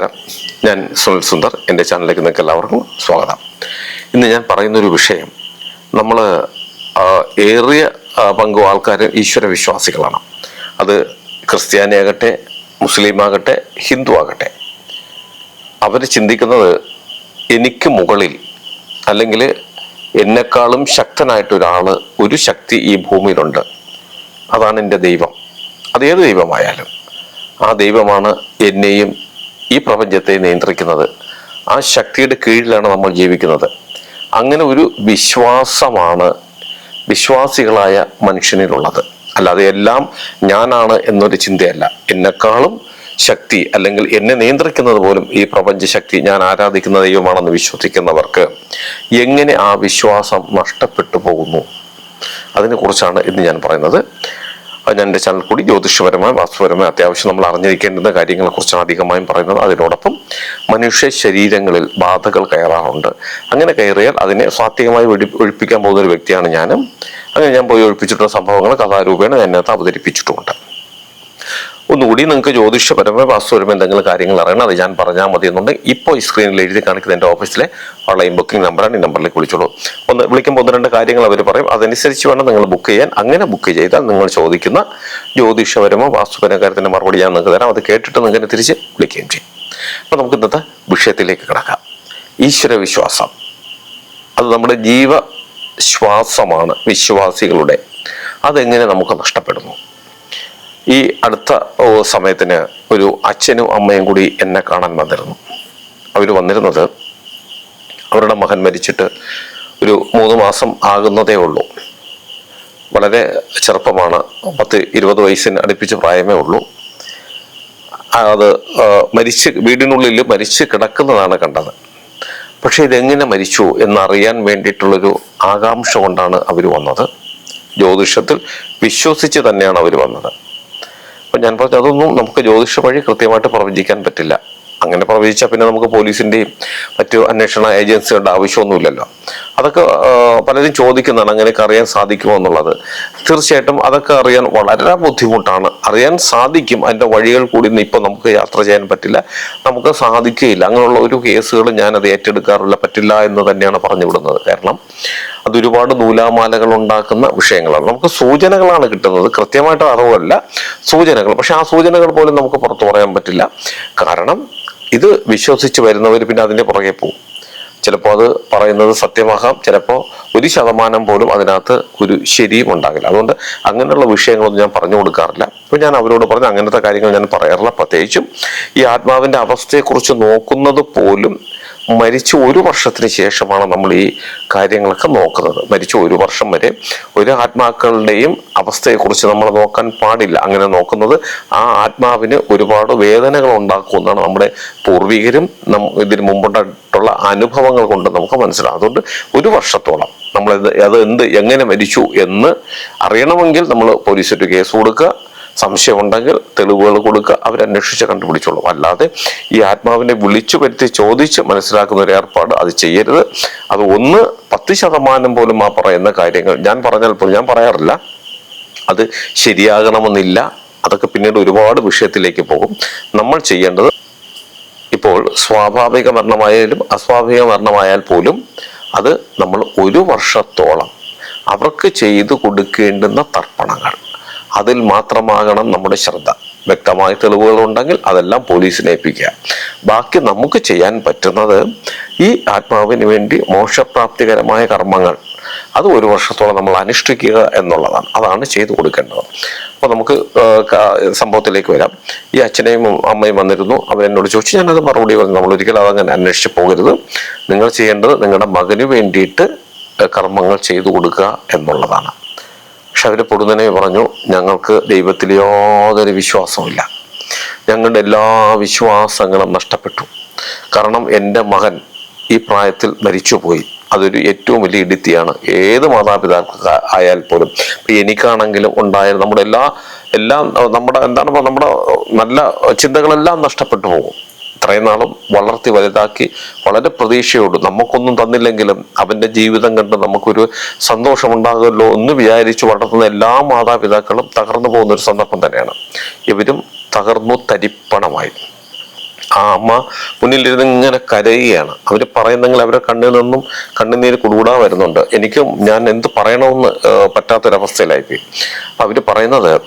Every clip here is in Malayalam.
നമസ്കാരം. ഞാൻ സുനിൽ സുന്ദർ. എന്റെ ചാനലിലേക്ക് നിങ്ങൾക്ക് എല്ലാവർക്കും സ്വാഗതം. ഇന്ന് ഞാൻ പറയുന്നൊരു വിഷയം നമ്മൾ ഏറിയ പങ്കു ആൾക്കാർ ഈശ്വര വിശ്വാസികളാണ്. അത് ക്രിസ്ത്യാനിയാകട്ടെ മുസ്ലിം ആകട്ടെ ഹിന്ദു ആകട്ടെ അവർ ചിന്തിക്കുന്നത് എനിക്ക് മുകളിൽ അല്ലെങ്കിൽ എന്നെക്കാളും ശക്തനായിട്ട് ഒരാൾ ഒരു ശക്തി ഈ ഭൂമിയിലുണ്ട്. അതാണ് എന്റെ ദൈവം. അത് ഏത് ദൈവമായാലും ആ ദൈവമാണ് എന്നെയും ഈ പ്രപഞ്ചത്തെ നിയന്ത്രിക്കുന്നത്. ആ ശക്തിയുടെ കീഴിലാണ് നമ്മൾ ജീവിക്കുന്നത്. അങ്ങനെ ഒരു വിശ്വാസമാണ് വിശ്വാസികളായ മനുഷ്യനിലുള്ളത്. അല്ലാതെ എല്ലാം ഞാനാണ് എന്നൊരു ചിന്തയല്ല. എന്നെക്കാളും ശക്തി അല്ലെങ്കിൽ എന്നെ നിയന്ത്രിക്കുന്നത് പോലും ഈ പ്രപഞ്ച ശക്തി ഞാൻ ആരാധിക്കുന്ന ദൈവമാണെന്ന് വിശ്വസിക്കുന്നവർക്ക് എങ്ങനെ ആ വിശ്വാസം നഷ്ടപ്പെട്ടു പോകുന്നു? അതിനെക്കുറിച്ചാണ് ഇന്ന് ഞാൻ പറയുന്നത്. എന്റെ ചാനൽ കൂടി ജ്യോതിഷപരമായ വാസ്തുപരമായ അത്യാവശ്യം നമ്മൾ അറിഞ്ഞിരിക്കേണ്ടുന്ന കാര്യങ്ങളെ കുറിച്ചാണ് അധികമായും പറയുന്നത്. അതിനോടൊപ്പം മനുഷ്യ ശരീരങ്ങളിൽ ബാധകൾ കയറാറുണ്ട്. അങ്ങനെ കയറിയാൽ അതിനെ സാത്വികമായി വെടി ഒഴിപ്പിക്കാൻ പോകുന്ന ഒരു വ്യക്തിയാണ് ഞാനും. അങ്ങനെ ഞാൻ പോയി ഒഴിപ്പിച്ചിട്ടുള്ള സംഭവങ്ങൾ കഥാരൂപേണ അതിനകത്ത് അവതരിപ്പിച്ചിട്ടുമുണ്ട്. ഒന്നുകൂടി നിങ്ങൾക്ക് ജ്യോതിഷപരമായ വാസ്തുപരമായ എന്തെങ്കിലും കാര്യങ്ങൾ അറിയണം അത് ഞാൻ പറഞ്ഞാൽ മതി എന്നുണ്ടെങ്കിൽ ഇപ്പോൾ ഈ സ്ക്രീനിൽ എഴുതി കാണിക്കുന്ന എന്റെ ഓഫീസിലെ ഓൺലൈൻ ബുക്കിംഗ് നമ്പറാണ് ഈ നമ്പറിലേക്ക് വിളിച്ചോളൂ. ഒന്ന് വിളിക്കുമ്പോൾ ഒന്ന് രണ്ട് കാര്യങ്ങൾ അവർ പറയും. അതനുസരിച്ച് വേണം നിങ്ങൾ ബുക്ക് ചെയ്യാൻ. അങ്ങനെ ബുക്ക് ചെയ്താൽ നിങ്ങൾ ചോദിക്കുന്ന ജ്യോതിഷപരമോ വാസ്തുപരമോ കാര്യത്തിന്റെ മറുപടി ഞാൻ നിങ്ങൾക്ക് തരാം. അത് കേട്ടിട്ട് നിങ്ങൾക്ക് തിരിച്ച് വിളിക്കുകയും ചെയ്യും. അപ്പോൾ നമുക്ക് ഇന്നത്തെ വിഷയത്തിലേക്ക് കിടക്കാം. ഈശ്വര വിശ്വാസം. അത് നമ്മുടെ ജീവ ശ്വാസമാണ് വിശ്വാസികളുടെ. അതെങ്ങനെ നമുക്ക് നഷ്ടപ്പെടുന്നു? ഈ അടുത്ത സമയത്തിന് ഒരു അച്ഛനും അമ്മയും കൂടി എന്നെ കാണാൻ വന്നിരുന്നു. അവർ വന്നിരുന്നത് അവരുടെ മകൻ മരിച്ചിട്ട് ഒരു മൂന്ന് മാസം ആകുന്നതേ ഉള്ളൂ. വളരെ ചെറുപ്പമാണ്. പത്ത് ഇരുപത് വയസ്സിന് അടുപ്പിച്ച് പ്രായമേ ഉള്ളൂ. അത് മരിച്ച് വീടിനുള്ളിൽ മരിച്ച് കിടക്കുന്നതാണ് കണ്ടത്. പക്ഷേ ഇതെങ്ങനെ മരിച്ചു എന്നറിയാൻ വേണ്ടിയിട്ടുള്ളൊരു ആകാംക്ഷ കൊണ്ടാണ് അവർ വന്നത്. ജ്യോതിഷത്തിൽ വിശ്വസിച്ച് തന്നെയാണ് അവർ വന്നത്. അപ്പൊ ഞാൻ പറഞ്ഞു അതൊന്നും നമുക്ക് ജ്യോതിഷ വഴി കൃത്യമായിട്ട് പ്രവചിക്കാൻ പറ്റില്ല. അങ്ങനെ പ്രവചിച്ചാൽ പിന്നെ നമുക്ക് പോലീസിന്റെയും മറ്റു അന്വേഷണ ഏജൻസികളുടെ ആവശ്യമൊന്നുമില്ലല്ലോ. അതൊക്കെ പലരും ചോദിക്കുന്നതാണ് അങ്ങനെയൊക്കെ അറിയാൻ സാധിക്കുമോ എന്നുള്ളത്. തീർച്ചയായിട്ടും അതൊക്കെ അറിയാൻ വളരെ ബുദ്ധിമുട്ടാണ്. അറിയാൻ സാധിക്കും. അതിന്റെ വഴികൾ കൂടി ഇപ്പം നമുക്ക് യാത്ര ചെയ്യാൻ പറ്റില്ല. നമുക്ക് സാധിക്കുകയില്ല. അങ്ങനെയുള്ള ഒരു കേസുകൾ ഞാൻ അത് ഏറ്റെടുക്കാറില്ല. പറ്റില്ല എന്ന് തന്നെയാണ് പറഞ്ഞു വിടുന്നത് കാരണം അതൊരുപാട് നൂലാമാലകൾ ഉണ്ടാക്കുന്ന വിഷയങ്ങളാണ്. നമുക്ക് സൂചനകളാണ് കിട്ടുന്നത്. കൃത്യമായിട്ട് അറിവല്ല സൂചനകൾ. പക്ഷെ ആ സൂചനകൾ പോലും നമുക്ക് പുറത്തു പറയാൻ പറ്റില്ല. കാരണം ഇത് വിശ്വസിച്ച് വരുന്നവർ പിന്നെ അതിന്റെ പുറകെ പോകും. ചിലപ്പോൾ അത് പറയുന്നത് സത്യമാകാം ചിലപ്പോൾ ഒരു ശതമാനം പോലും അതിനകത്ത് ഒരു ശരിയും ഉണ്ടാകില്ല. അതുകൊണ്ട് അങ്ങനെയുള്ള വിഷയങ്ങളൊന്നും ഞാൻ പറഞ്ഞു കൊടുക്കാറില്ല. അപ്പോൾ ഞാൻ അവരോട് പറഞ്ഞു അങ്ങനത്തെ കാര്യങ്ങൾ ഞാൻ പറയാറില്ല. പ്രത്യേകിച്ചും ഈ ആത്മാവിന്റെ അവസ്ഥയെക്കുറിച്ച് നോക്കുന്നത് പോലും മരിച്ച ഒരു വർഷത്തിന് ശേഷമാണ് നമ്മൾ ഈ കാര്യങ്ങളൊക്കെ നോക്കുന്നത്. മരിച്ച ഒരു വർഷം വരെ ഒരു ആത്മാക്കളുടെയും അവസ്ഥയെക്കുറിച്ച് നമ്മൾ നോക്കാൻ പാടില്ല. അങ്ങനെ നോക്കുന്നത് ആ ആത്മാവിന് ഒരുപാട് വേദനകൾ ഉണ്ടാക്കുമെന്നാണ് നമ്മുടെ പൂർവികരും നം ഇതിന് മുമ്പുണ്ടായിട്ടുള്ള അനുഭവങ്ങൾ കൊണ്ട് നമുക്ക് മനസ്സിലാവും അതുകൊണ്ട് ഒരു വർഷത്തോളം നമ്മൾ അത് എന്ത് എങ്ങനെ മരിച്ചു എന്ന് അറിയണമെങ്കിൽ നമ്മൾ പോലീസ് ഒരു കേസ് കൊടുക്കുക. സംശയമുണ്ടെങ്കിൽ തെളിവുകൾ കൊടുക്കുക അവരന്വേഷിച്ച് കണ്ടുപിടിച്ചോളും. അല്ലാതെ ഈ ആത്മാവിനെ വിളിച്ചു വരുത്തി ചോദിച്ച് മനസ്സിലാക്കുന്ന ഒരു ഏർപ്പാട് അത് ചെയ്യരുത്. അത് ഒന്ന് പത്ത് ശതമാനം പോലും ആ പറയുന്ന കാര്യങ്ങൾ ഞാൻ പറഞ്ഞാൽ പോലും ഞാൻ പറയാറില്ല. അത് ശരിയാകണമെന്നില്ല. അതൊക്കെ പിന്നീട് ഒരുപാട് വിഷയത്തിലേക്ക് പോകും. നമ്മൾ ചെയ്യേണ്ടത് ഇപ്പോൾ സ്വാഭാവിക മരണമായാലും അസ്വാഭാവിക മരണമായാൽ പോലും അത് നമ്മൾ ഒരു വർഷത്തോളം അവർക്ക് ചെയ്തു കൊടുക്കേണ്ടുന്ന തർപ്പണങ്ങൾ. അതിൽ മാത്രമാകണം നമ്മുടെ ശ്രദ്ധ. വ്യക്തമായ തെളിവുകൾ ഉണ്ടെങ്കിൽ അതെല്ലാം പോലീസിനെ ഏൽപ്പിക്കുക. ബാക്കി നമുക്ക് ചെയ്യാൻ പറ്റുന്നത് ഈ ആത്മാവിന് വേണ്ടി മോക്ഷപ്രാപ്തികരമായ കർമ്മങ്ങൾ അത് ഒരു വർഷത്തോളം നമ്മൾ അനുഷ്ഠിക്കുക എന്നുള്ളതാണ്. അതാണ് ചെയ്തു കൊടുക്കേണ്ടത്. അപ്പോൾ നമുക്ക് സംഭവത്തിലേക്ക് വരാം. ഈ അച്ഛനെയും അമ്മയും വന്നിരുന്നു. അവരെന്നോട് ചോദിച്ചു ഞാനത് മറുപടി പറഞ്ഞു. നമ്മൾ ഒരിക്കലും അതങ്ങനെ അന്വേഷിച്ച് പോകരുത്. നിങ്ങൾ ചെയ്യേണ്ടത് നിങ്ങളുടെ മകന് വേണ്ടിയിട്ട് കർമ്മങ്ങൾ ചെയ്തു കൊടുക്കുക എന്നുള്ളതാണ്. പക്ഷെ അവർ പൊടുന്നനെ പറഞ്ഞു ഞങ്ങൾക്ക് ദൈവത്തിൽ യാതൊരു വിശ്വാസമില്ല ഞങ്ങളുടെ എല്ലാ വിശ്വാസങ്ങളും നഷ്ടപ്പെട്ടു. കാരണം എന്റെ മകൻ ഈ പ്രായത്തിൽ മരിച്ചുപോയി. അതൊരു ഏറ്റവും വലിയ ഇടുത്തിയാണ്. ഏത് മാതാപിതാക്കൾ ആയാൽ പോലും. ഇപ്പം എനിക്കാണെങ്കിലും ഉണ്ടായ നമ്മുടെ എല്ലാ എല്ലാം നമ്മുടെ എന്താണ് നമ്മുടെ നല്ല ചിന്തകളെല്ലാം നഷ്ടപ്പെട്ടു പോകും. നാളും വളർത്തി വലുതാക്കി വളരെ പ്രതീക്ഷയോട് നമുക്കൊന്നും തന്നില്ലെങ്കിലും അവന്റെ ജീവിതം കണ്ട് നമുക്കൊരു സന്തോഷമുണ്ടാകുമല്ലോ എന്ന് വിചാരിച്ച് വളർത്തുന്ന എല്ലാ മാതാപിതാക്കളും തകർന്നു പോകുന്ന ഒരു സന്ദർഭം തന്നെയാണ്. ഇവരും തകർന്നു തരിപ്പണമായി. ആ അമ്മ മുന്നിലിരുന്ന് ഇങ്ങനെ കരയുകയാണ്. അവർ പറയുന്നെങ്കിൽ അവരുടെ കണ്ണിൽ നിന്നും കണ്ണുനീര് കുടുകൂടാ വരുന്നുണ്ട്. എനിക്കും ഞാൻ എന്ത് പറയണമെന്ന് പറ്റാത്തൊരവസ്ഥയിലായിപ്പോയി. അപ്പം അവർ പറയുന്നത്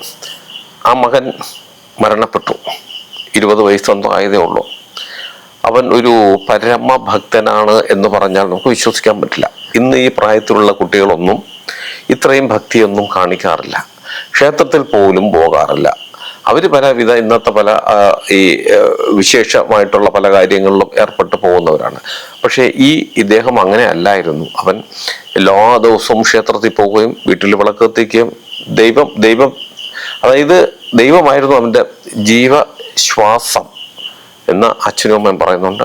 ആ മകൻ മരണപ്പെട്ടു. ഇരുപത് വയസ്സൊന്നും ആയതേ ഉള്ളൂ. അവൻ ഒരു പരമഭക്തനാണ് എന്ന് പറഞ്ഞാൽ നമുക്ക് വിശ്വസിക്കാൻ പറ്റില്ല. ഇന്ന് ഈ പ്രായത്തിലുള്ള കുട്ടികളൊന്നും ഇത്രയും ഭക്തിയൊന്നും കാണിക്കാറില്ല. ക്ഷേത്രത്തിൽ പോലും പോകാറില്ല. അവർ പലവിധ ഇന്നത്തെ പല ഈ വിശേഷമായിട്ടുള്ള പല കാര്യങ്ങളിലും ഏർപ്പെട്ടു പോകുന്നവരാണ്. പക്ഷേ ഈ ഇദ്ദേഹം അങ്ങനെ അല്ലായിരുന്നു. അവൻ എല്ലാ ദിവസവും ക്ഷേത്രത്തിൽ പോവുകയും വീട്ടിൽ വിളക്ക് ദൈവം ദൈവം അതായത് ദൈവമായിരുന്നു അവന്റെ ജീവശ്വാസം എന്ന് അച്ഛനും അമ്മയും പറയുന്നുണ്ട്.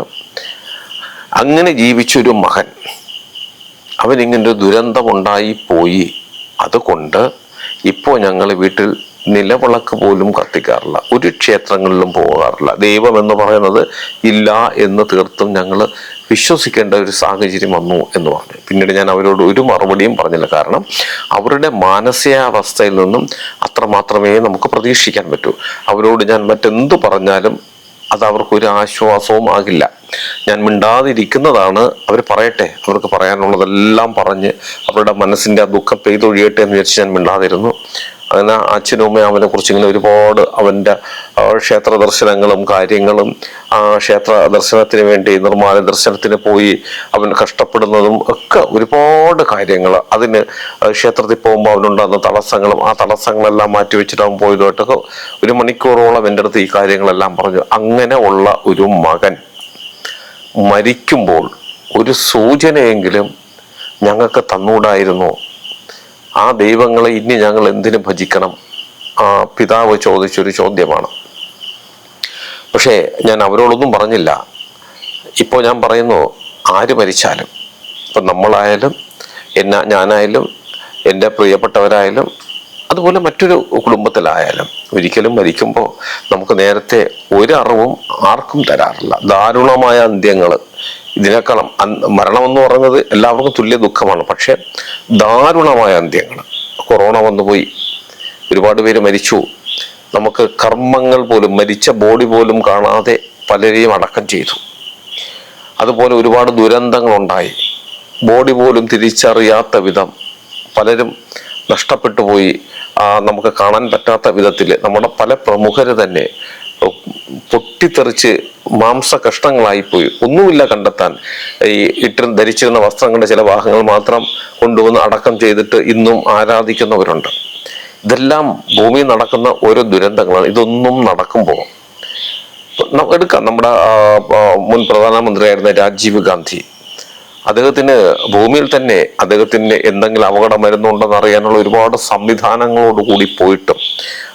അങ്ങനെ ജീവിച്ചൊരു മകൻ അവനിങ്ങനെ ദുരന്തമുണ്ടായി പോയി. അതുകൊണ്ട് ഇപ്പോൾ ഞങ്ങൾ വീട്ടിൽ നിലവിളക്ക് പോലും കത്തിക്കാറില്ല. ഒരു ക്ഷേത്രങ്ങളിലും പോകാറില്ല. ദൈവം എന്ന് പറയുന്നത് ഇല്ല എന്ന് തീർത്തും ഞങ്ങൾ വിശ്വസിക്കേണ്ട ഒരു സാഹചര്യം വന്നു എന്ന് പറഞ്ഞു. പിന്നീട് ഞാൻ അവരോട് ഒരു മറുപടിയും പറഞ്ഞില്ല. കാരണം അവരുടെ മാനസികാവസ്ഥയിൽ നിന്നും അത്രമാത്രമേ നമുക്ക് പ്രതീക്ഷിക്കാൻ പറ്റൂ. അവരോട് ഞാൻ മറ്റെന്ത് പറഞ്ഞാലും അത് അവർക്ക് ഒരു ആശ്വാസവും ആകില്ല. ഞാൻ മിണ്ടാതിരിക്കുന്നതാണ് അവർ പറയട്ടെ അവർക്ക് പറയാനുള്ളതെല്ലാം പറഞ്ഞ് അവരുടെ മനസ്സിന്റെ ആ ദുഃഖം പെയ്തൊഴിയട്ടെ എന്ന് വിചാരിച്ച് ഞാൻ മിണ്ടാതിരുന്നു. അങ്ങനെ അച്ഛനും അമ്മയും അവനെ കുറിച്ച് ഇങ്ങനെ ഒരുപാട് അവന്റെ ആ, ക്ഷേത്ര ദർശനങ്ങളും കാര്യങ്ങളും ആ ക്ഷേത്ര ദർശനത്തിന് വേണ്ടി നിർമ്മാണ ദർശനത്തിന് പോയി അവൻ കഷ്ടപ്പെടുന്നതും ഒക്കെ ഒരുപാട് കാര്യങ്ങൾ. അതിന് ക്ഷേത്രത്തിൽ പോകുമ്പോൾ അവനുണ്ടാകുന്ന തടസ്സങ്ങളും ആ തടസ്സങ്ങളെല്ലാം മാറ്റി വെച്ചിട്ട് അവൻ പോയതുമായിട്ടൊക്കെ ഒരു മണിക്കൂറോളം എന്റെ അടുത്ത് ഈ കാര്യങ്ങളെല്ലാം പറഞ്ഞു. അങ്ങനെ ഉള്ള ഒരു മകൻ മരിക്കുമ്പോൾ ഒരു സൂചനയെങ്കിലും ഞങ്ങൾക്ക് തന്നൂടായിരുന്നു. ആ ദൈവങ്ങളെ ഇനി ഞങ്ങൾ എന്തിനു ഭജിക്കണം? ആ പിതാവ് ചോദിച്ചൊരു ചോദ്യമാണ്. പക്ഷേ ഞാൻ അവരോടൊന്നും പറഞ്ഞില്ല. ഇപ്പോൾ ഞാൻ പറയുന്നു ആര് മരിച്ചാലും ഇപ്പം നമ്മളായാലും എന്നാ ഞാനായാലും എന്റെ പ്രിയപ്പെട്ടവരായാലും അതുപോലെ മറ്റൊരു കുടുംബത്തിലായാലും ഒരിക്കലും മരിക്കുമ്പോൾ നമുക്ക് നേരത്തെ ഒരു ആർക്കും തരാറില്ല. ദാരുണമായ അന്ത്യങ്ങൾ ഇതിനേക്കാളും മരണം എന്ന് പറയുന്നത് എല്ലാവർക്കും തുല്യ ദുഃഖമാണ്. പക്ഷെ ദാരുണമായ അന്ത്യങ്ങൾ കൊറോണ വന്നുപോയി ഒരുപാട് പേര് മരിച്ചു. നമുക്ക് കർമ്മങ്ങൾ പോലും മരിച്ച ബോഡി പോലും കാണാതെ പലരെയും അടക്കം ചെയ്തു. അതുപോലെ ഒരുപാട് ദുരന്തങ്ങളുണ്ടായി. ബോഡി പോലും തിരിച്ചറിയാത്ത വിധം പലരും നഷ്ടപ്പെട്ടു പോയി. നമുക്ക് കാണാൻ പറ്റാത്ത വിധത്തിൽ നമ്മുടെ പല പ്രമുഖർ തന്നെ പൊട്ടിത്തെറിച്ച് മാംസ കഷ്ണങ്ങളായിപ്പോയി ഒന്നുമില്ല കണ്ടെത്താൻ. ഈ ഇട്ട് ധരിച്ചിരുന്ന വസ്ത്രങ്ങളുടെ ചില ഭാഗങ്ങൾ മാത്രം കൊണ്ടുവന്ന് അടക്കം ചെയ്തിട്ട് ഇന്നും ആരാധിക്കുന്നവരുണ്ട്. ഇതെല്ലാം ഭൂമിയിൽ നടക്കുന്ന ഓരോ ദുരന്തങ്ങളാണ്. ഇതൊന്നും നടക്കുമ്പോൾ എടുക്കാം. നമ്മുടെ മുൻ പ്രധാനമന്ത്രിയായിരുന്ന രാജീവ് ഗാന്ധി അദ്ദേഹത്തിന് ഭൂമിയിൽ തന്നെ അദ്ദേഹത്തിന് എന്തെങ്കിലും അപകടം വരുന്നുണ്ടെന്ന് അറിയാനുള്ള ഒരുപാട് സംവിധാനങ്ങളോട് കൂടി പോയിട്ടും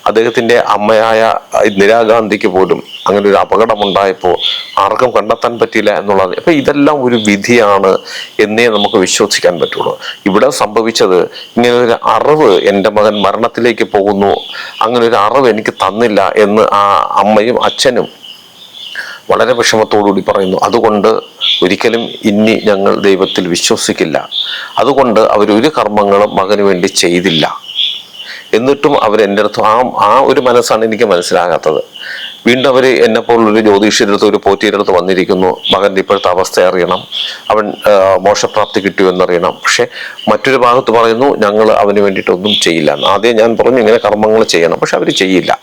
അദ്ദേഹത്തിന്റെ അമ്മയായ ഇന്ദിരാഗാന്ധിക്ക് പോലും അങ്ങനെ ഒരു അപകടം ഉണ്ടായപ്പോൾ ആർക്കും കണ്ടെത്താൻ പറ്റിയില്ല എന്നുള്ളതാണ് അപ്പൊ ഇതെല്ലാം ഒരു വിധിയാണ് എന്നേ നമുക്ക് വിശ്വസിക്കാൻ പറ്റുള്ളൂ. ഇവിടെ സംഭവിച്ചത് ഇങ്ങനെ ഒരു അറിവ് എന്റെ മകൻ മരണത്തിലേക്ക് പോകുന്നു അങ്ങനെ ഒരു അറിവ് എനിക്ക് തന്നില്ല എന്ന് ആ അമ്മയും അച്ഛനും വളരെ വിഷമത്തോടുകൂടി പറയുന്നു. അതുകൊണ്ട് ഒരിക്കലും ഇനി ഞങ്ങൾ ദൈവത്തിൽ വിശ്വസിക്കില്ല. അതുകൊണ്ട് അവരൊരു കർമ്മങ്ങളും മകന് വേണ്ടി ചെയ്തില്ല. എന്നിട്ടും അവർ എന്റെ അടുത്ത് ആ ആ ഒരു മനസ്സാണ് എനിക്ക് മനസ്സിലാകാത്തത്. വീണ്ടും അവർ എന്നെ പോലുള്ളൊരു ജ്യോതിഷിയുടെ അടുത്ത് ഒരു പോറ്റിയുടെ അടുത്ത് വന്നിരിക്കുന്നു. മകന്റെ ഇപ്പോഴത്തെ അവസ്ഥ അറിയണം. അവൻ മോശപ്രാപ്തി കിട്ടൂ എന്നറിയണം. പക്ഷെ മറ്റൊരു ഭാഗത്ത് പറയുന്നു ഞങ്ങൾ അവന് വേണ്ടിയിട്ടൊന്നും ചെയ്യില്ല ആദ്യം ഞാൻ പറഞ്ഞു ഇങ്ങനെ കർമ്മങ്ങൾ ചെയ്യണം. പക്ഷെ അവർ ചെയ്യില്ല.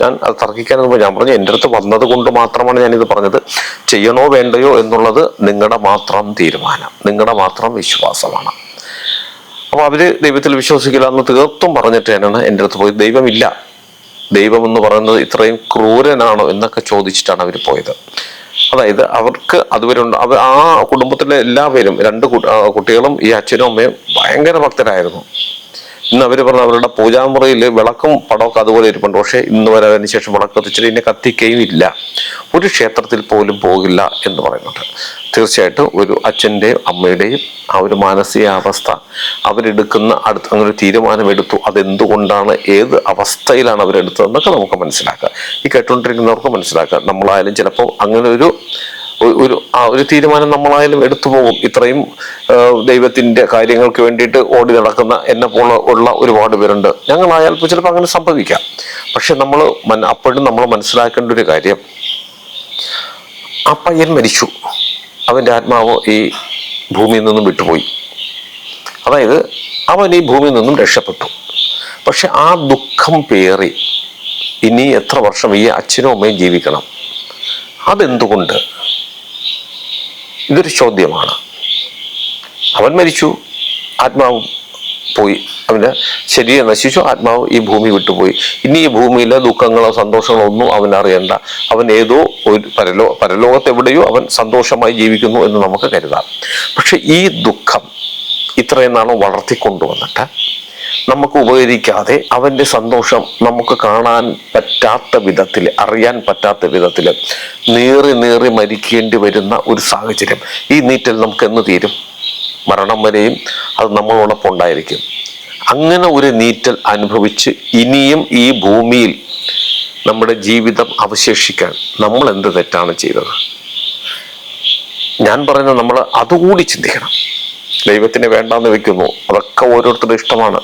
ഞാൻ അത് തർക്കിക്കാൻ ഞാൻ പറഞ്ഞു എന്റെ അടുത്ത് വന്നത് കൊണ്ട് മാത്രമാണ് ഞാനിത് പറഞ്ഞത്. ചെയ്യണോ വേണ്ടയോ എന്നുള്ളത് നിങ്ങളുടെ മാത്രം തീരുമാനം. നിങ്ങളുടെ മാത്രം വിശ്വാസമാണ്. അപ്പോൾ അവർ ദൈവത്തിൽ വിശ്വസിക്കില്ല എന്ന് തീർത്തും പറഞ്ഞിട്ട് തന്നെയാണ് എന്റെ അടുത്ത് പോയി ദൈവമില്ല. ദൈവം എന്ന് പറയുന്നത് ഇത്രയും ക്രൂരനാണോ എന്നൊക്കെ ചോദിച്ചിട്ടാണ് അവർ പോയത്. അതായത് അവർക്ക് അതുവരെ ഉണ്ട് അവർ ആ കുടുംബത്തിലെ എല്ലാവരും രണ്ട് കുട്ടികളും ഈ അച്ഛനും അമ്മയും ഭയങ്കര ഭക്തരായിരുന്നു. ഇന്ന് അവർ പറഞ്ഞ അവരുടെ പൂജാമുറിയിൽ വിളക്കും പടമൊക്കെ അതുപോലെ ഇരിപ്പുണ്ട്. പക്ഷേ ഇന്ന് വരെ അതിന് ശേഷം വിളക്ക് കത്തിച്ചിട്ട് ഇതിനെ കത്തിക്കുകയും ഇല്ല ഒരു ക്ഷേത്രത്തിൽ പോലും പോകില്ല എന്ന് പറയുന്നുണ്ട്. തീർച്ചയായിട്ടും ഒരു അച്ഛന്റെയും അമ്മയുടെയും ആ ഒരു മാനസികാവസ്ഥ അവരെടുക്കുന്ന അടുത്ത് അങ്ങനെ ഒരു തീരുമാനമെടുത്തു. അതെന്തുകൊണ്ടാണ് ഏത് അവസ്ഥയിലാണ് അവരെടുത്തതെന്നൊക്കെ നമുക്ക് മനസ്സിലാക്കാം. ഈ കേട്ടുകൊണ്ടിരിക്കുന്നവർക്ക് മനസ്സിലാക്കാം. നമ്മളായാലും ചിലപ്പോൾ അങ്ങനെ ഒരു ഒരു ആ ഒരു തീരുമാനം നമ്മളായാലും എടുത്തു പോകും. ഇത്രയും ദൈവത്തിന്റെ കാര്യങ്ങൾക്ക് വേണ്ടിയിട്ട് ഓടി നടക്കുന്ന എന്നെ പോലെ ഉള്ള ഒരുപാട് പേരുണ്ട്. ഞങ്ങളായാൽ ചിലപ്പോൾ അങ്ങനെ സംഭവിക്കാം. പക്ഷെ നമ്മൾ അപ്പോഴും നമ്മൾ മനസ്സിലാക്കേണ്ട ഒരു കാര്യം. ആ പയ്യൻ മരിച്ചു. അവന്റെ ആത്മാവ് ഈ ഭൂമിയിൽ നിന്നും വിട്ടുപോയി. അതായത് അവൻ ഈ ഭൂമിയിൽ നിന്നും രക്ഷപ്പെട്ടു. പക്ഷെ ആ ദുഃഖം പേറി ഇനി എത്ര വർഷം ഈ അച്ഛനും അമ്മയും ജീവിക്കണം? അതെന്തുകൊണ്ട്? ഇതൊരു ചോദ്യമാണ്. അവൻ മരിച്ചു. ആത്മാവ് പോയി. അവന്റെ ശരീരം നശിച്ചു. ആത്മാവ് ഈ ഭൂമി വിട്ടുപോയി. ഇനി ഈ ഭൂമിയിലെ ദുഃഖങ്ങളോ സന്തോഷങ്ങളോ ഒന്നും അവൻ അറിയണ്ട. അവൻ ഏതോ ഒരു പരലോ പരലോകത്ത് എവിടെയോ അവൻ സന്തോഷമായി ജീവിക്കുന്നു എന്ന് നമുക്ക് കരുതാം. പക്ഷെ ഈ ദുഃഖം ഇത്രയും നാളും വളർത്തിക്കൊണ്ടുവന്നിട്ട് നമുക്ക് ഉപകരിക്കാതെ അവന്റെ സന്തോഷം നമുക്ക് കാണാൻ പറ്റാത്ത വിധത്തിൽ അറിയാൻ പറ്റാത്ത വിധത്തിൽ നീറി നീറി മരിക്കേണ്ടി വരുന്ന ഒരു സാഹചര്യം. ഈ നീറ്റൽ നമുക്ക് എന്ന് തീരും? മരണം വരെയും അത് നമ്മളോടൊപ്പം ഉണ്ടായിരിക്കും. അങ്ങനെ ഒരു നീറ്റൽ അനുഭവിച്ച് ഇനിയും ഈ ഭൂമിയിൽ നമ്മുടെ ജീവിതം അവശേഷിക്കാൻ നമ്മൾ എന്ത് തെറ്റാണ് ചെയ്തത്? ഞാൻ പറയുന്നത് നമ്മൾ അതുകൂടി ചിന്തിക്കണം. ദൈവത്തിന് വേണ്ടാന്ന് വെക്കുന്നു. അതൊക്കെ ഓരോരുത്തരുടെ ഇഷ്ടമാണ്.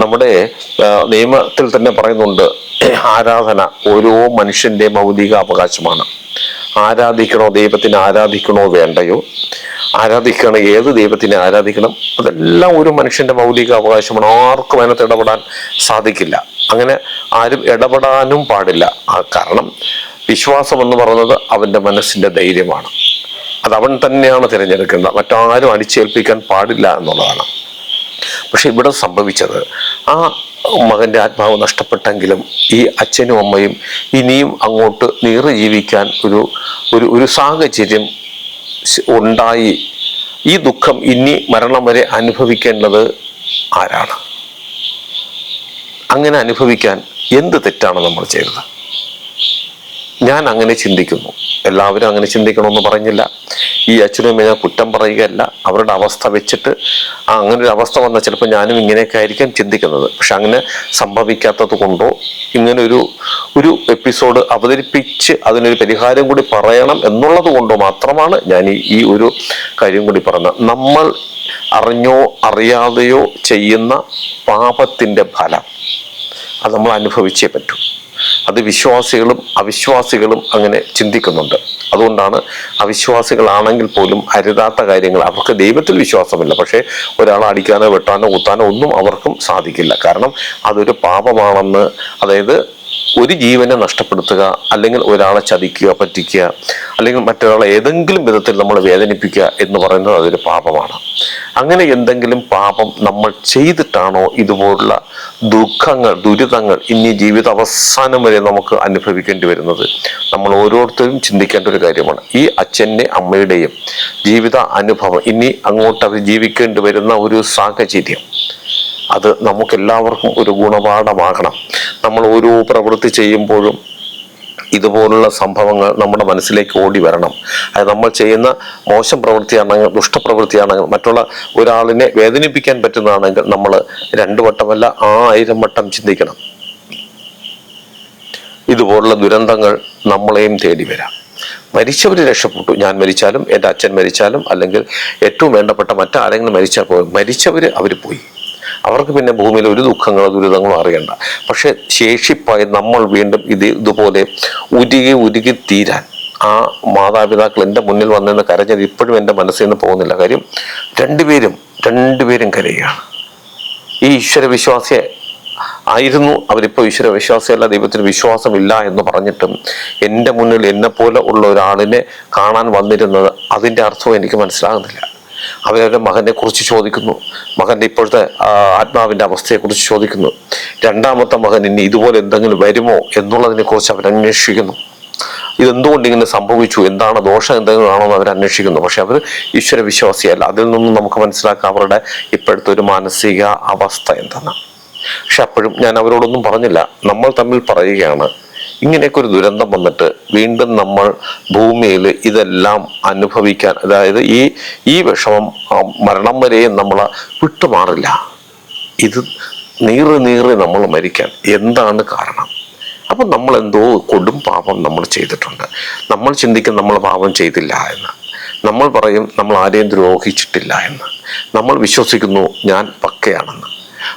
നമ്മുടെ നിയമത്തിൽ തന്നെ പറയുന്നുണ്ട് ആരാധന ഓരോ മനുഷ്യന്റെ മൗലിക അവകാശമാണ് ആരാധിക്കണോ ദൈവത്തിന് ആരാധിക്കണോ വേണ്ടയോ? ആരാധിക്കണം ഏത് ദൈവത്തിനെ ആരാധിക്കണം? അതെല്ലാം ഒരു മനുഷ്യന്റെ മൗലിക അവകാശമാണ് ആർക്കും അതിനകത്ത് ഇടപെടാൻ സാധിക്കില്ല. അങ്ങനെ ആരും ഇടപെടാനും പാടില്ല. കാരണം വിശ്വാസം എന്ന് പറയുന്നത് അവന്റെ മനസ്സിന്റെ ധൈര്യമാണ്. അത് അവൻ തന്നെയാണ് തിരഞ്ഞെടുക്കുന്നത് മറ്റാരും അടിച്ചേൽപ്പിക്കാൻ പാടില്ല എന്നുള്ളതാണ്. പക്ഷെ ഇവിടെ സംഭവിച്ചത് ആ മകന്റെ ആത്മാവ് നഷ്ടപ്പെട്ടെങ്കിലും ഈ അച്ഛനും അമ്മയും ഇനിയും അങ്ങോട്ട് നീറി ജീവിക്കാൻ ഒരു ഒരു ഒരു സാഹചര്യം ഉണ്ടായി. ഈ ദുഃഖം ഇനി മരണം വരെ അനുഭവിക്കേണ്ടത് ആരാണ്? അങ്ങനെ അനുഭവിക്കാൻ എന്ത് തെറ്റാണ് നമ്മൾ ചെയ്തത്? ഞാൻ അങ്ങനെ ചിന്തിക്കുന്നു. എല്ലാവരും അങ്ങനെ ചിന്തിക്കണമെന്ന് പറഞ്ഞില്ല. ഈ അച്ഛനും അമ്മയും ഞാൻ കുറ്റം പറയുകയല്ല. അവരുടെ അവസ്ഥ വെച്ചിട്ട് ആ അങ്ങനെ ഒരു അവസ്ഥ വന്നാൽ ചിലപ്പോൾ ഞാനും ഇങ്ങനെയൊക്കെ ആയിരിക്കാം ചിന്തിക്കുന്നത്. പക്ഷെ അങ്ങനെ സംഭവിക്കാത്തത് കൊണ്ടോ ഇങ്ങനെ ഒരു ഒരു എപ്പിസോഡ് അവതരിപ്പിച്ച് അതിനൊരു പരിഹാരം കൂടി പറയണം എന്നുള്ളത് കൊണ്ടോ മാത്രമാണ് ഞാൻ ഈ ഒരു കാര്യം കൂടി പറഞ്ഞത് നമ്മൾ അറിഞ്ഞോ അറിയാതെയോ ചെയ്യുന്ന പാപത്തിന്റെ ഫലം അത് നമ്മൾ അനുഭവിച്ചേ പറ്റൂ. അത് വിശ്വാസികളും അവിശ്വാസികളും അങ്ങനെ ചിന്തിക്കുന്നുണ്ട്. അതുകൊണ്ടാണ് അവിശ്വാസികളാണെങ്കിൽ പോലും അരുതാത്ത കാര്യങ്ങൾ. അവർക്ക് ദൈവത്തിൽ വിശ്വാസമില്ല. പക്ഷേ ഒരാളെ അടിക്കാനോ വെട്ടാനോ കുത്താനോ ഒന്നും അവർക്കും സാധിക്കില്ല. കാരണം അതൊരു പാപമാണെന്ന് അതായത് ഒരു ജീവനെ നഷ്ടപ്പെടുത്തുക അല്ലെങ്കിൽ ഒരാളെ ചതിക്കുക പറ്റിക്കുക അല്ലെങ്കിൽ മറ്റൊരാളെ ഏതെങ്കിലും വിധത്തിൽ നമ്മൾ വേദനിപ്പിക്കുക എന്ന് പറയുന്നത് അതൊരു പാപമാണ്. അങ്ങനെ എന്തെങ്കിലും പാപം നമ്മൾ ചെയ്തിട്ടാണോ ഇതുപോലുള്ള ദുഃഖങ്ങൾ ദുരിതങ്ങൾ ഇനി ജീവിത അവസാനം വരെ നമുക്ക് അനുഭവിക്കേണ്ടി വരുന്നത്? നമ്മൾ ഓരോരുത്തരും ചിന്തിക്കേണ്ട ഒരു കാര്യമാണ്. ഈ അച്ഛന്റെ അമ്മയുടെയും ജീവിത അനുഭവം ഇനി അങ്ങോട്ട് അവർ ജീവിക്കേണ്ടി വരുന്ന ഒരു സാഹചര്യം. അത് നമുക്കെല്ലാവർക്കും ഒരു ഗുണപാഠമാകണം. നമ്മൾ ഒരു പ്രവൃത്തി ചെയ്യുമ്പോഴും ഇതുപോലുള്ള സംഭവങ്ങൾ നമ്മുടെ മനസ്സിലേക്ക് ഓടി വരണം. അത് നമ്മൾ ചെയ്യുന്ന മോശം പ്രവൃത്തിയാണെങ്കിൽ ദുഷ്ടപ്രവൃത്തിയാണെങ്കിൽ മറ്റുള്ള ഒരാളിനെ വേദനിപ്പിക്കാൻ പറ്റുന്നതാണെങ്കിൽ നമ്മൾ രണ്ടു വട്ടമല്ല ആയിരം വട്ടം ചിന്തിക്കണം. ഇതുപോലുള്ള ദുരന്തങ്ങൾ നമ്മളെയും തേടി വരാം. മരിച്ചവർ രക്ഷപ്പെട്ടു. ഞാൻ മരിച്ചാലും എന്റെ അച്ഛൻ മരിച്ചാലും അല്ലെങ്കിൽ ഏറ്റവും വേണ്ടപ്പെട്ട മറ്റാരെങ്കിലും മരിച്ചാൽ പോയി മരിച്ചവർ അവർ പോയി. അവർക്ക് പിന്നെ ഭൂമിയിൽ ഒരു ദുഃഖങ്ങളോ ദുരിതങ്ങളോ അറിയണ്ട. പക്ഷെ ശേഷിപ്പായി നമ്മൾ വീണ്ടും ഇത് ഇതുപോലെ ഉരുകി ഉരുകി തീരാൻ ആ മാതാപിതാക്കൾ എന്റെ മുന്നിൽ വന്നെന്ന് കരഞ്ഞത് ഇപ്പോഴും എന്റെ മനസ്സിൽ നിന്ന് പോകുന്നില്ല. കാര്യം രണ്ടുപേരും രണ്ടുപേരും കരയുകയാണ്. ഈ ഈശ്വര വിശ്വാസിയെ ആയിരുന്നു. അവരിപ്പോൾ ഈശ്വര വിശ്വാസിയല്ല ദൈവത്തിന് വിശ്വാസമില്ല എന്ന് പറഞ്ഞിട്ടും എന്റെ മുന്നിൽ എന്നെപ്പോലെ ഉള്ള ഒരാളിനെ കാണാൻ വന്നിരുന്നത് അതിന്റെ അർത്ഥവും എനിക്ക് മനസ്സിലാകുന്നില്ല. അവരവരുടെ മകനെ കുറിച്ച് ചോദിക്കുന്നു. മകന്റെ ഇപ്പോഴത്തെ ആത്മാവിന്റെ അവസ്ഥയെ കുറിച്ച് ചോദിക്കുന്നു. രണ്ടാമത്തെ മകൻ ഇനി ഇതുപോലെ എന്തെങ്കിലും വരുമോ എന്നുള്ളതിനെ കുറിച്ച് അവർ അന്വേഷിക്കുന്നു. ഇതെന്തുകൊണ്ട് ഇങ്ങനെ സംഭവിച്ചു? എന്താണ് ദോഷം? എന്തെങ്കിലും ആണോ എന്ന് അവർ അന്വേഷിക്കുന്നു. പക്ഷെ അവർ ഈശ്വര വിശ്വാസിയല്ല. അതിൽ നിന്നും നമുക്ക് മനസ്സിലാക്കാം അവരുടെ ഇപ്പോഴത്തെ ഒരു മാനസിക അവസ്ഥ എന്താണ്. പക്ഷെ അപ്പോഴും ഞാൻ അവരോടൊന്നും പറഞ്ഞില്ല. നമ്മൾ തമ്മിൽ പറയുകയാണ്. ഇങ്ങനെയൊക്കെ ഒരു ദുരന്തം വന്നിട്ട് വീണ്ടും നമ്മൾ ഭൂമിയിൽ ഇതെല്ലാം അനുഭവിക്കാൻ അതായത് ഈ ഈ വിഷമം മരണം വരെയും നമ്മൾ വിട്ടുമാറില്ല. ഇത് നീറി നീറി നമ്മൾ മരിക്കാൻ എന്താണ് കാരണം? അപ്പം നമ്മൾ എന്തോ കൊടും പാപം നമ്മൾ ചെയ്തിട്ടുണ്ട്. നമ്മൾ ചിന്തിക്കും നമ്മൾ പാപം ചെയ്തില്ല എന്ന്. നമ്മൾ പറയും നമ്മൾ ആരെയും ദ്രോഹിച്ചിട്ടില്ല എന്ന്. നമ്മൾ വിശ്വസിക്കുന്നു ഞാൻ പക്കയാണെന്ന്.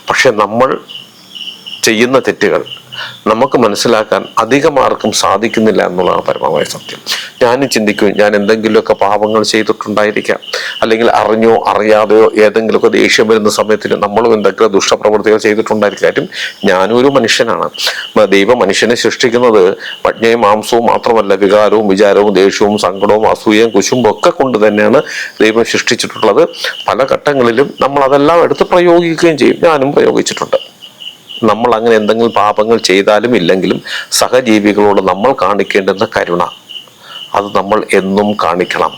പക്ഷെ നമ്മൾ ചെയ്യുന്ന തെറ്റുകൾ നമുക്ക് മനസ്സിലാക്കാൻ അധികം ആർക്കും സാധിക്കുന്നില്ല എന്നുള്ളതാണ് പരമമായ സത്യം. ഞാനും ചിന്തിക്കും ഞാൻ എന്തെങ്കിലുമൊക്കെ പാപങ്ങൾ ചെയ്തിട്ടുണ്ടായിരിക്കാം. അല്ലെങ്കിൽ അറിഞ്ഞോ അറിയാതെയോ ഏതെങ്കിലുമൊക്കെ ദേഷ്യം വരുന്ന സമയത്തിൽ നമ്മളും എന്തെങ്കിലും ദുഷ്ടപ്രവൃത്തികൾ ചെയ്തിട്ടുണ്ടായിരിക്കും. ഞാനും ഒരു മനുഷ്യനാണ്. ദൈവം മനുഷ്യനെ സൃഷ്ടിക്കുന്നത് പജ്ഞയും മാംസവും മാത്രമല്ല. വികാരവും വിചാരവും ദേഷ്യവും സങ്കടവും അസൂയയും കുശുമ്പും ഒക്കെ കൊണ്ട് തന്നെയാണ് ദൈവം സൃഷ്ടിച്ചിട്ടുള്ളത്. പല ഘട്ടങ്ങളിലും നമ്മൾ അതെല്ലാം എടുത്ത് പ്രയോഗിക്കുകയും ചെയ്യും. ഞാനും പ്രയോഗിച്ചിട്ടുണ്ട്. നമ്മൾ അങ്ങനെ എന്തെങ്കിലും പാപങ്ങൾ ചെയ്താലും ഇല്ലെങ്കിലും സഹജീവികളോട് നമ്മൾ കാണിക്കേണ്ടുന്ന കരുണ. അത് നമ്മൾ എന്നും കാണിക്കണം.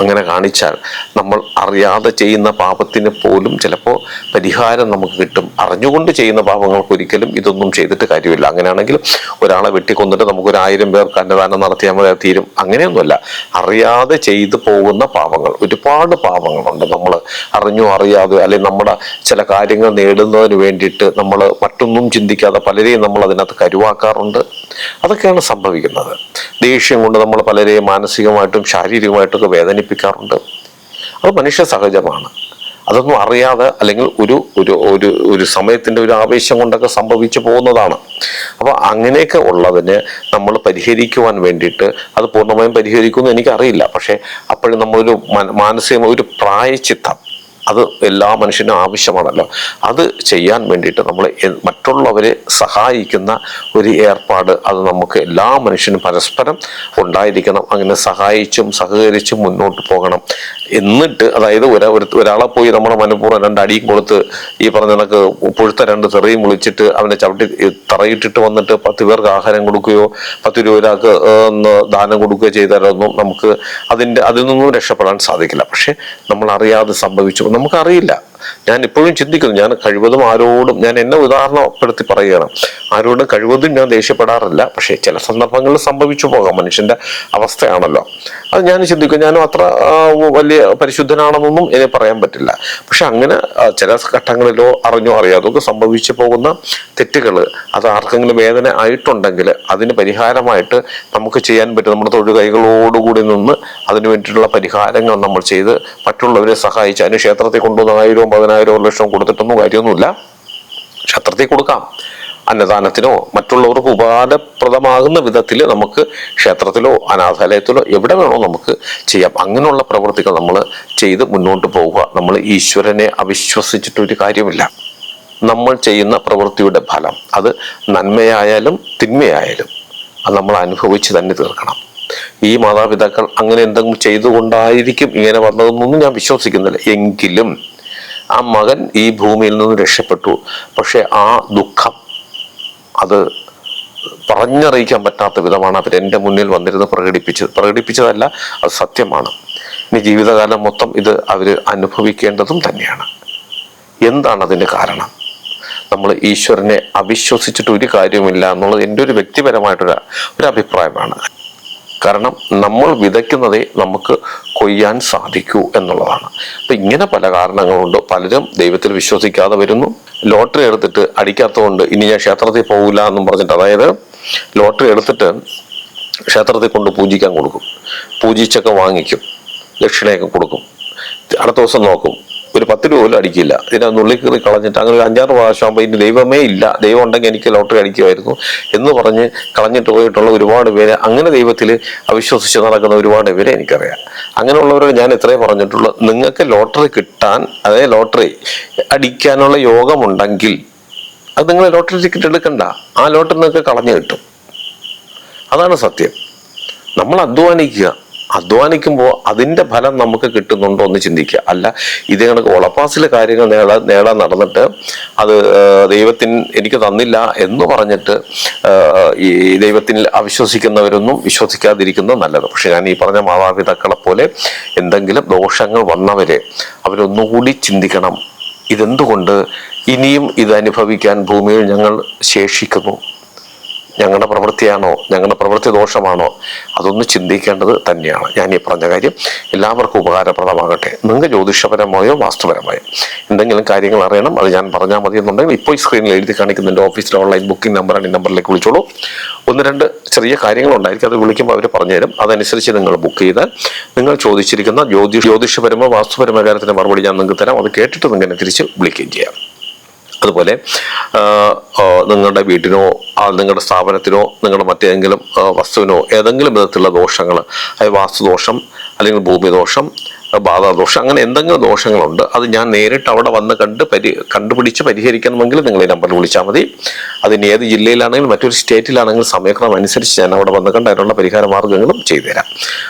അങ്ങനെ കാണിച്ചാൽ നമ്മൾ അറിയാതെ ചെയ്യുന്ന പാപത്തിന് പോലും ചിലപ്പോൾ പരിഹാരം നമുക്ക് കിട്ടും. അറിഞ്ഞുകൊണ്ട് ചെയ്യുന്ന പാപങ്ങൾക്ക് ഒരിക്കലും ഇതൊന്നും ചെയ്തിട്ട് കാര്യമില്ല. അങ്ങനെയാണെങ്കിൽ ഒരാളെ വെട്ടിക്കൊന്നിട്ട് നമുക്കൊരു ആയിരം പേർക്ക് അന്നദാനം നടത്തിയാൽ മതി തീരും. അങ്ങനെയൊന്നുമല്ല. അറിയാതെ ചെയ്തു പോകുന്ന പാപങ്ങൾ ഒരുപാട് പാപങ്ങളുണ്ട് നമ്മൾ അറിഞ്ഞോ അറിയാതെ അല്ലെങ്കിൽ നമ്മുടെ ചില കാര്യങ്ങൾ നേടുന്നതിന് വേണ്ടിയിട്ട് നമ്മൾ മറ്റൊന്നും ചിന്തിക്കാതെ പലരെയും നമ്മൾ അതിനകത്ത് കരുവാക്കാറുണ്ട്. അതൊക്കെയാണ് സംഭവിക്കുന്നത്. ദേഷ്യം കൊണ്ട് നമ്മൾ പലരെയും മാനസികമായിട്ടും ശാരീരികമായിട്ടൊക്കെ വേദനിപ്പിക്കാറുണ്ട് അത് മനുഷ്യ സഹജമാണ്. അതൊന്നും അറിയാതെ അല്ലെങ്കിൽ ഒരു ഒരു ഒരു ഒരു സമയത്തിന്റെ ഒരു ആവേശം കൊണ്ടൊക്കെ സംഭവിച്ചു പോകുന്നതാണ്. അപ്പോൾ അങ്ങനെയൊക്കെ ഉള്ളതിന് നമ്മൾ പരിഹരിക്കുവാൻ വേണ്ടിയിട്ട് അത് പൂർണമായും പരിഹരിക്കുമെന്ന് എനിക്കറിയില്ല. പക്ഷേ അപ്പോഴും നമ്മളൊരു മാനസികമായ മാനസിക ഒരു പ്രായച്ചിത്തം അത് എല്ലാ മനുഷ്യനും ആവശ്യമാണല്ലോ. അത് ചെയ്യാൻ വേണ്ടിയിട്ട് നമ്മൾ മറ്റുള്ളവരെ സഹായിക്കുന്ന ഒരു ഏർപ്പാട് അത് നമുക്ക് എല്ലാ മനുഷ്യനും പരസ്പരം ഉണ്ടായിരിക്കണം. അങ്ങനെ സഹായിച്ചും സഹകരിച്ചും മുന്നോട്ട് പോകണം. എന്നിട്ട് അതായത് ഒരാ ഒരു- ഒരാളെ പോയി നമ്മുടെ മനഃപൂർവം രണ്ട് അടിയും കൊടുത്ത് ഈ പറഞ്ഞ കണക്ക് പുഴുത്ത രണ്ട് തെറിയും വിളിച്ചിട്ട് അവനെ ചവിട്ടി തറയിട്ടിട്ട് വന്നിട്ട് പത്ത് പേർക്ക് ആഹാരം കൊടുക്കുകയോ പത്ത് രൂപ ഒരാൾക്ക് ദാനം കൊടുക്കുകയോ ചെയ്താലൊന്നും നമുക്ക് അതിന്റെ അതിൽ നിന്നും രക്ഷപ്പെടാൻ സാധിക്കില്ല. പക്ഷെ നമ്മൾ അറിയാതെ സംഭവിച്ചു. നമുക്കറിയില്ല. ഞാൻ ഇപ്പോഴും ചിന്തിക്കുന്നു ഞാൻ കഴിവതും ആരോടും ഞാൻ എന്നെ ഉദാഹരണപ്പെടുത്തി പറയുകയാണ്. ആരോടും കഴിവതും ഞാൻ ദേഷ്യപ്പെടാറില്ല പക്ഷേ ചില സന്ദർഭങ്ങളിൽ സംഭവിച്ചു പോകാം മനുഷ്യന്റെ അവസ്ഥയാണല്ലോ. അത് ഞാൻ ചിന്തിക്കും ഞാനും അത്ര വലിയ പരിശുദ്ധനാണെന്നൊന്നും എനിക്ക് പറയാൻ പറ്റില്ല. പക്ഷെ അങ്ങനെ ചില ഘട്ടങ്ങളിലോ അറിഞ്ഞോ അറിയാതോ ഒക്കെ സംഭവിച്ചു പോകുന്ന തെറ്റുകൾ അത് ആർക്കെങ്കിലും വേദന ആയിട്ടുണ്ടെങ്കിൽ അതിന് പരിഹാരമായിട്ട് നമുക്ക് ചെയ്യാൻ പറ്റും. നമ്മുടെ തൊഴിൽ കൈകളോടുകൂടി നിന്ന് അതിനു വേണ്ടിയിട്ടുള്ള പരിഹാരങ്ങൾ നമ്മൾ ചെയ്ത് മറ്റുള്ളവരെ സഹായിച്ച് അതിന് ക്ഷേത്രത്തിൽ കൊണ്ടുവന്ന ആയിരവും പതിനായിരവും ഒരു ലക്ഷം കൊടുത്തിട്ടൊന്നും കാര്യമൊന്നുമില്ല. ക്ഷേത്രത്തിൽ കൊടുക്കാം. അന്നദാനത്തിനോ മറ്റുള്ളവർക്ക് ഉപകാരപ്രദമാകുന്ന വിധത്തിൽ നമുക്ക് ക്ഷേത്രത്തിലോ അനാഥാലയത്തിലോ എവിടെ വേണോ നമുക്ക് ചെയ്യാം. അങ്ങനെയുള്ള പ്രവൃത്തികൾ നമ്മൾ ചെയ്ത് മുന്നോട്ട് പോവുക. നമ്മൾ ഈശ്വരനെ അവിശ്വസിച്ചിട്ടൊരു കാര്യമില്ല. നമ്മൾ ചെയ്യുന്ന പ്രവൃത്തിയുടെ ഫലം അത് നന്മയായാലും തിന്മയായാലും അത് നമ്മൾ അനുഭവിച്ച് തന്നെ തീർക്കണം. ഈ മാതാപിതാക്കൾ അങ്ങനെ എന്തെങ്കിലും ചെയ്തുകൊണ്ടായിരിക്കും ഇങ്ങനെ വന്നതെന്നൊന്നും ഞാൻ വിശ്വസിക്കുന്നില്ല. എങ്കിലും ആ മകൻ ഈ ഭൂമിയിൽ നിന്ന് രക്ഷപ്പെട്ടു. പക്ഷെ ആ ദുഃഖം അത് പറഞ്ഞറിയിക്കാൻ പറ്റാത്ത വിധമാണ് അവർ എന്റെ മുന്നിൽ വന്നിരുന്ന് പ്രകടിപ്പിച്ചത് പ്രകടിപ്പിച്ചതല്ല അത് സത്യമാണ്. ഇനി ജീവിതകാലം മൊത്തം ഇത് അവർ അനുഭവിക്കേണ്ടതും തന്നെയാണ്. എന്താണ് അതിന്റെ കാരണം? നമ്മൾ ഈശ്വരനെ അവിശ്വസിച്ചിട്ട് ഒരു കാര്യവുമില്ല എന്നുള്ളത് എന്റെ ഒരു വ്യക്തിപരമായിട്ടൊരു ഒരു അഭിപ്രായമാണ്. കാരണം നമ്മൾ വിതയ്ക്കുന്നതേ നമുക്ക് കൊയ്യാൻ സാധിക്കൂ എന്നുള്ളതാണ്. അപ്പൊ ഇങ്ങനെ പല കാരണങ്ങളുണ്ട്. പലരും ദൈവത്തിൽ വിശ്വസിക്കാതെ വരുന്നു. ലോട്ടറി എടുത്തിട്ട് അടിക്കാത്തതുകൊണ്ട് ഇനി ഞാൻ ക്ഷേത്രത്തിൽ പോകില്ല എന്നും പറഞ്ഞിട്ട് അതായത് ലോട്ടറി എടുത്തിട്ട് ക്ഷേത്രത്തിൽ കൊണ്ട് പൂജിക്കാൻ കൊടുക്കും. പൂജിച്ചൊക്കെ വാങ്ങിക്കും. ദക്ഷിണയൊക്കെ കൊടുക്കും. അടുത്ത ദിവസം നോക്കും. ഒരു പത്ത് രൂപ പോലും അടിക്കില്ല. ഇതിനെ നുള്ളിക്കറി കളഞ്ഞിട്ട് അങ്ങനെ ഒരു അഞ്ചാറ് പ്രാവശ്യം ആകുമ്പോൾ ഇനി ദൈവമേ ഇല്ല. ദൈവം ഉണ്ടെങ്കിൽ എനിക്ക് ലോട്ടറി അടിക്കുമായിരുന്നു എന്ന് പറഞ്ഞ് കളഞ്ഞിട്ട് പോയിട്ടുള്ള ഒരുപാട് പേര് അങ്ങനെ ദൈവത്തിൽ അവിശ്വസിച്ച് നടക്കുന്ന ഒരുപാട് പേരെ എനിക്കറിയാം. അങ്ങനെയുള്ളവരോട് ഞാൻ ഇത്രയും പറഞ്ഞിട്ടുള്ളൂ. നിങ്ങൾക്ക് ലോട്ടറി കിട്ടാൻ അതായത് ലോട്ടറി അടിക്കാനുള്ള യോഗമുണ്ടെങ്കിൽ അത് നിങ്ങൾ ലോട്ടറി ടിക്കറ്റ് എടുക്കണ്ട. ആ ലോട്ടറി നിങ്ങൾക്ക് കളഞ്ഞു കിട്ടും. അതാണ് സത്യം. നമ്മൾ അധ്വാനിക്കുക. അധ്വാനിക്കുമ്പോൾ അതിന്റെ ഫലം നമുക്ക് കിട്ടുന്നുണ്ടോ എന്ന് ചിന്തിക്കുക. അല്ല ഇത് കണക്ക് ഒളപ്പാസിലെ കാര്യങ്ങൾ നേടാൻ നേടാൻ നടന്നിട്ട് അത് ദൈവത്തിന് എനിക്ക് തന്നില്ല എന്ന് പറഞ്ഞിട്ട് ഈ ദൈവത്തിൽ അവിശ്വസിക്കുന്നവരൊന്നും വിശ്വസിക്കാതിരിക്കുന്നത് നല്ലത്. പക്ഷെ ഞാൻ ഈ പറഞ്ഞ മാതാപിതാക്കളെ പോലെ എന്തെങ്കിലും ദോഷങ്ങൾ വന്നവരെ അവരൊന്നുകൂടി ചിന്തിക്കണം. ഇതെന്തുകൊണ്ട് ഇനിയും ഇത് അനുഭവിക്കാൻ ഭൂമിയിൽ ഞങ്ങൾ ശേഷിക്കുന്നു? ഞങ്ങളുടെ പ്രവൃത്തിയാണോ? ഞങ്ങളുടെ പ്രവൃത്തി ദോഷമാണോ? അതൊന്ന് ചിന്തിക്കേണ്ടത് തന്നെയാണ്. ഞാൻ ഈ പറഞ്ഞ കാര്യം എല്ലാവർക്കും ഉപകാരപ്രദമാകട്ടെ. നിങ്ങൾക്ക് ജ്യോതിഷപരമായോ വാസ്തുപരമായോ എന്തെങ്കിലും കാര്യങ്ങൾ അറിയണം അത് ഞാൻ പറഞ്ഞാൽ മതി എന്നുണ്ടെങ്കിൽ ഇപ്പോൾ ഈ സ്ക്രീനിൽ എഴുതി കാണിക്കുന്ന എന്റെ ഓഫീസിലെ ഓൺലൈൻ ബുക്കിംഗ് നമ്പറാണ് ഈ നമ്പറിലേക്ക് വിളിച്ചോളൂ. ഒന്ന് രണ്ട് ചെറിയ കാര്യങ്ങളുണ്ടായിരിക്കും അത് വിളിക്കുമ്പോൾ അവർ പറഞ്ഞുതരും അതനുസരിച്ച് നിങ്ങൾ ബുക്ക് ചെയ്താൽ നിങ്ങൾ ചോദിച്ചിരിക്കുന്ന ജ്യോതിഷ ജ്യോതിഷപരമോ വാസ്തുപരമോ കാര്യത്തിന്റെ മറുപടി ഞാൻ നിങ്ങൾക്ക് തരാം. അത് കേട്ടിട്ട് നിങ്ങൾ തിരിച്ച് വിളിക്കുകയും ചെയ്യാം. അതുപോലെ നിങ്ങളുടെ വീട്ടിനോ നിങ്ങളുടെ സ്ഥാപനത്തിനോ നിങ്ങളുടെ മറ്റേതെങ്കിലും വസ്തുവിനോ ഏതെങ്കിലും വിധത്തിലുള്ള ദോഷങ്ങൾ അതായത് വാസ്തുദോഷം അല്ലെങ്കിൽ ഭൂമിദോഷം ബാധാദോഷം അങ്ങനെ എന്തെങ്കിലും ദോഷങ്ങളുണ്ട് അത് ഞാൻ നേരിട്ട് അവിടെ വന്ന് കണ്ട് പരി കണ്ടുപിടിച്ച് പരിഹരിക്കണമെങ്കിൽ നിങ്ങൾ ഈ നമ്പറിൽ വിളിച്ചാൽ മതി. അതിന് ഏത് ജില്ലയിലാണെങ്കിലും മറ്റൊരു സ്റ്റേറ്റിലാണെങ്കിലും സമയക്രമം അനുസരിച്ച് ഞാൻ അവിടെ വന്ന് കണ്ട് അതിനുള്ള പരിഹാര മാർഗങ്ങളും ചെയ്തുതരാം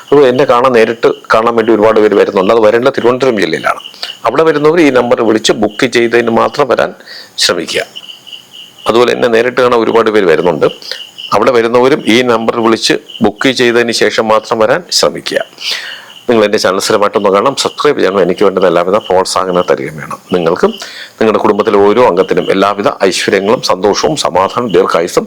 അപ്പോൾ എന്നെ കാണാൻ നേരിട്ട് കാണാൻ വേണ്ടി ഒരുപാട് പേര് വരുന്നുണ്ട്. അത് വരേണ്ട തിരുവനന്തപുരം ജില്ലയിലാണ്. അവിടെ വരുന്നവർ ഈ നമ്പർ വിളിച്ച് ബുക്ക് ചെയ്തതിന് മാത്രം വരാൻ ശ്രമിക്കുക. അതുപോലെ എന്നെ നേരിട്ട് കാണാൻ ഒരുപാട് പേര് വരുന്നുണ്ട്. അവിടെ വരുന്നവരും ഈ നമ്പർ വിളിച്ച് ബുക്ക് ചെയ്തതിന് ശേഷം മാത്രം വരാൻ ശ്രമിക്കുക. നിങ്ങൾ എന്റെ ചാനൽ സ്ഥിരമായിട്ടൊന്ന് കാണാം സബ്സ്ക്രൈബ് ചെയ്യണം. എനിക്ക് വേണ്ടുന്ന എല്ലാവിധ പ്രോത്സാഹനം തരികയും വേണം. നിങ്ങൾക്കും നിങ്ങളുടെ കുടുംബത്തിലെ ഓരോ അംഗത്തിനും എല്ലാവിധ ഐശ്വര്യങ്ങളും സന്തോഷവും സമാധാനവും ദീർഘായുസും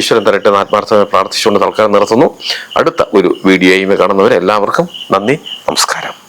ഈശ്വരൻ തരട്ടെ എന്ന് ആത്മാർത്ഥമായി പ്രാർത്ഥിച്ചുകൊണ്ട് തൽക്കാലം നിർത്തുന്നു. അടുത്ത ഒരു വീഡിയോയുമേ കാണുന്നവരെ എല്ലാവർക്കും നന്ദി നമസ്കാരം.